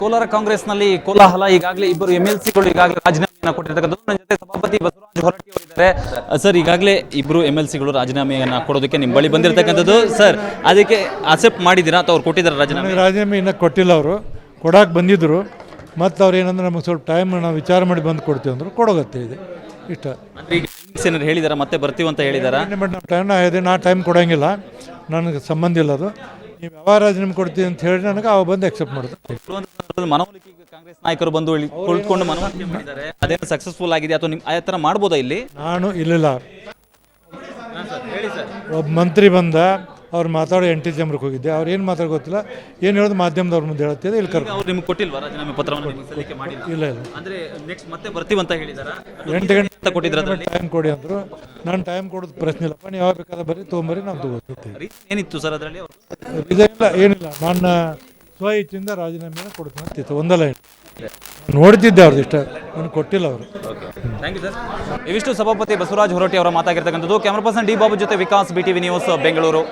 ಕೋಲಾರ ಕಾಂಗ್ರೆಸ್ನಲ್ಲಿ ಕೋಲಾಹಲ ಈಗಾಗಲೇ ಇಬ್ಬರು ಎಂ ಎಲ್ ಸಿಗಳು ಈಗಾಗಲೇ ರಾಜೀನಾಮೆಯನ್ನು ಕೊಟ್ಟಿರ್ತಕ್ಕಂಥದ್ದು. ನನ್ನ ಜೊತೆ ಸಭಾಪತಿ ಬಸವರಾಜ ಹೊರಟಿ ಅವರಿದ್ದಾರೆ. ಸರ್ ಈಗಾಗಲೇ ಇಬ್ಬರು ಎಂ ಎಲ್ ಸಿಗಳು ರಾಜೀನಾಮೆಯನ್ನು ಕೊಡೋದಕ್ಕೆ ನಿಮ್ಮ ಬಳಿ ಬಂದಿರತಕ್ಕಂಥದ್ದು. ಸರ್ ಅದಕ್ಕೆ ಅಕ್ಸೆಪ್ಟ್ ಮಾಡಿದ್ದೀರಾ ಅಥವಾ ಅವ್ರು ಕೊಟ್ಟಿದ್ದಾರೆ ರಾಜೀನಾಮೆ? ರಾಜೀನಾಮೆ ಇನ್ನೂ ಕೊಟ್ಟಿಲ್ಲ ಅವರು. ಕೊಡಕ್ಕೆ ಬಂದಿದ್ದರು ಮತ್ತು ಅವ್ರು ಏನಂದ್ರೆ ನಮಗೆ ಸ್ವಲ್ಪ ಟೈಮ್ ನಾವು ವಿಚಾರ ಮಾಡಿ ಬಂದು ಕೊಡ್ತೀವಿ ಅಂದರು ಕೊಡೋಗತ್ತೆ ಇದೆ. ಇಷ್ಟ. ಏನಾದ್ರು ಹೇಳಿದಾರ? ಮತ್ತೆ ಬರ್ತೀವಿ ಅಂತ ಹೇಳಿದಾರೆ? ಬಟ್ ಟೈಮ್ ಇದೆ ನಾ ಟೈಮ್ ಕೊಡೋಂಗಿಲ್ಲ. ನನಗೆ ಸಂಬಂಧ ಇಲ್ಲ ಅದು. ನೀವು ಯಾವ ರಾಜೀನಾಮೆ ಕೊಡ್ತೀವಿ ಅಂತ ಹೇಳಿ ನನಗೆ ಅವ ಬಂದು ಎಕ್ಸೆಪ್ಟ್ ಸಂದರ್ಭದಲ್ಲಿ ಮನವೊಲಿಕೆ ಕಾಂಗ್ರೆಸ್ ನಾಯಕರು ಬಂದು ಇಲ್ಲಿ ಕುಳಿತುಕೊಂಡು ಮನವೊಲಿಕೆ ಮಾಡಿದ್ದಾರೆ. ಅದೇನು ಸಕ್ಸಸ್ಫುಲ್ ಆಗಿದೆ ಅಥವಾ ನಿಮ್ ಆ ಥರ ಮಾಡ್ಬೋದಾ ಇಲ್ಲಿ? ನಾನು ಇಲ್ಲಿಲ್ಲ. ಒಬ್ಬ ಮಂತ್ರಿ ಬಂದ. ಅವ್ರು ಮಾತಾಡೋ ಎಂಟಿ ಟಿ ಚಂಬ್ರಕ್ಕೆ ಹೋಗಿದ್ದೆ. ಅವ್ರು ಏನು ಮಾತಾಡೋ ಗೊತ್ತಿಲ್ಲ. ಏನು ಹೇಳೋದು ಮಾಧ್ಯಮದವ್ರ ಮುಂದೆ ಹೇಳ್ತಿದ್ದೆ ಇಲ್ಲಿ ಕರ್ಕೊಂಡು ಅವ್ರು ನಿಮ್ಗೆ ಕೊಟ್ಟಿಲ್ವಾ ರಾಜೀನಾಮೆ ಪತ್ರವನ್ನು ನಿಮ್ಗೆ ಸಲ್ಲಿಕೆ ಮಾಡಿಲ್ಲ? ಇಲ್ಲ ಇಲ್ಲ. ಅಂದ್ರೆ ನೆಕ್ಸ್ಟ್ ಮತ್ತೆ ಬರ್ತೀವಿ ಅಂತ ಹೇಳಿದಾರಾ? ಎಂಟು ಗಂಟೆ ಅಂತ ಕೊಟ್ಟಿದ್ರ ಟೈಮ್ ಕೊಡಿ ಅಂದರು. ನಾನು ಟೈಮ್ ಕೊಡೋದು ಪ್ರಶ್ನೆ ಇಲ್ಲಪ್ಪ ನೀವು ಯಾವಾಗ ಬೇಕಾದ್ರೆ ಬರ್ರಿ ತೊಗೊಂಬರ್ರಿ ನಾವು ತಗೋತೀವಿ ಏನಿತ್ತು ಸರ್ ಅದರಲ್ಲಿ? ಇಲ್ಲ ಏನಿಲ್ಲ. ನನ್ನ ಸ್ವ ಇಚ್ಛೆಯಿಂದ ರಾಜೀನಾಮೆನ ಕೊಡ್ತೀನಿ ಅಂತಿತ್ತು ಒಂದಲ್ಲ ನೋಡ್ತಿದ್ದೆ ಅವ್ರದ್ದು ಇಷ್ಟ. ನನಗೆ ಕೊಟ್ಟಿಲ್ಲ ಅವರು. ಥ್ಯಾಂಕ್ ಯು ಸರ್ ಇವಿಷ್ಟು ಸಭಾಪತಿ ಬಸವರಾಜ್ ಹೊರಟಿ ಅವರ ಮಾತಾಗಿರ್ತಕ್ಕಂಥದ್ದು. ಕ್ಯಾಮರಾ ಪರ್ಸನ್ ಡಿ ಬಾಬು ಜೊತೆ Vikas B TV news Bengaluru